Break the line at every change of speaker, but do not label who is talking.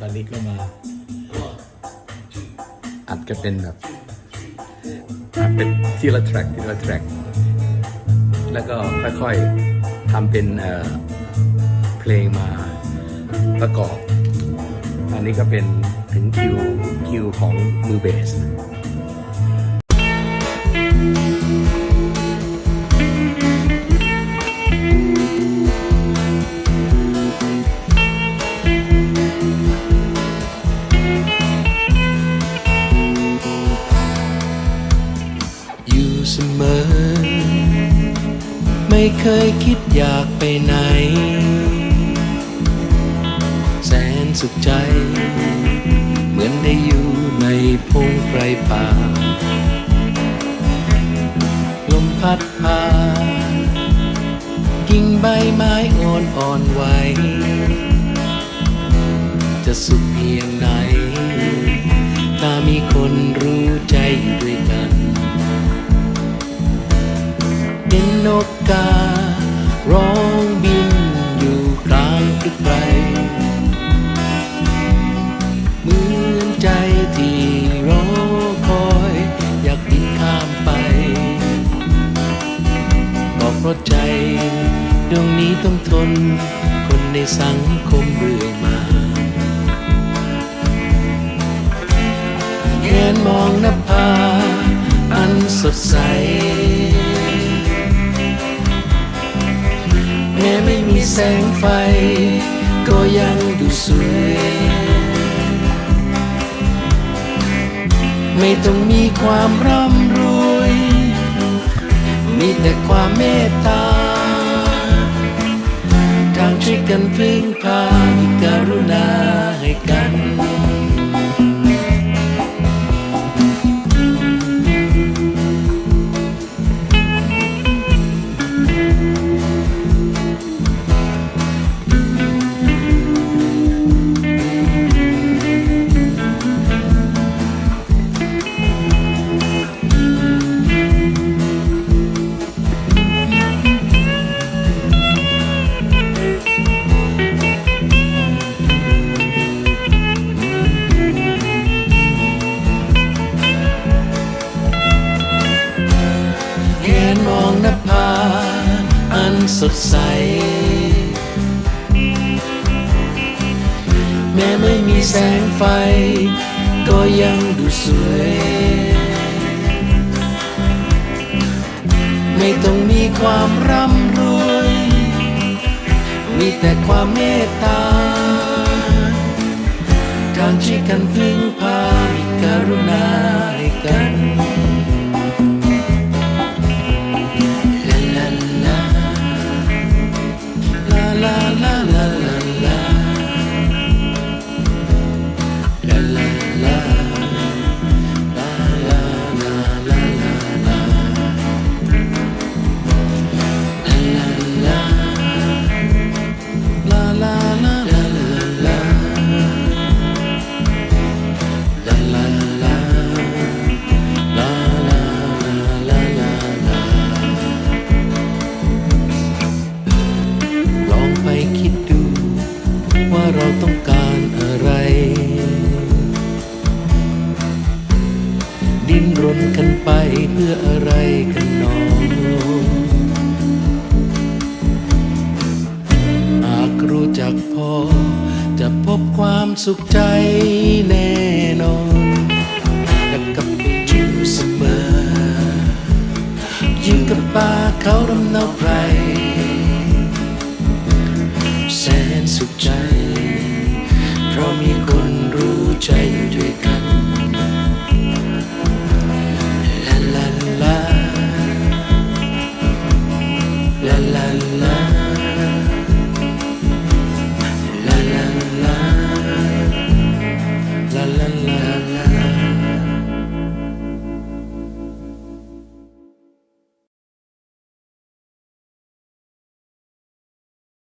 ตอนนี้ก็มา อัดกันเป็นแบบอัดเป็นทีละแทร็กทีละแทร็กแล้วก็ค่อยๆทำเป็นเอ่อเพลงมาประกอบ อันนี้ก็เป็นถึงคิวคิวของมือเบส
อยู่เสมอ ไม่เคยคิดอยากไปไหน แสนสุขใจ เหมือนได้อยู่ในพงไพรป่า ลมพัดพากิ่งใบไม้อ่อนอ่อนไหวจะสุขเพียงไหน ถ้ามีคน กการ้องบินอยู่กลางพลึกไพรเหมือนใจที่รอคอยอยากบินข้ามไปก็เพราะใจดวงนี้ต้องทน คนในสังคมเรื่อยมาแงนมองนภาอันสดใส แสงไฟ ก็ยังดูสวย ไม่ต้องมีความร่ำรวย มีแต่ความเมตตาทางช่วยกันพึ่งพามีกรุณา สดใส แม้ไม่มีแสงไฟ ก็ยังดูสวย ไม่ต้องมีความร่ำรวย มีแต่ความเมตตาทางช่วยกันพึ่งพามีกรุณาให้กัน คิดดู ว่าเราต้องการอะไร ดิ้นรนกันไปเพื่ออะไรกันหนอหากรู้จักพอ จะพบความสุขใจแน่นอนและกับอยู่เสมอยืนกับป่าเขาดำเนาไพร แสนสุขใจ เพราะมีคนรู้ใจอยู่ด้วยกันลาลาลาลาลาลา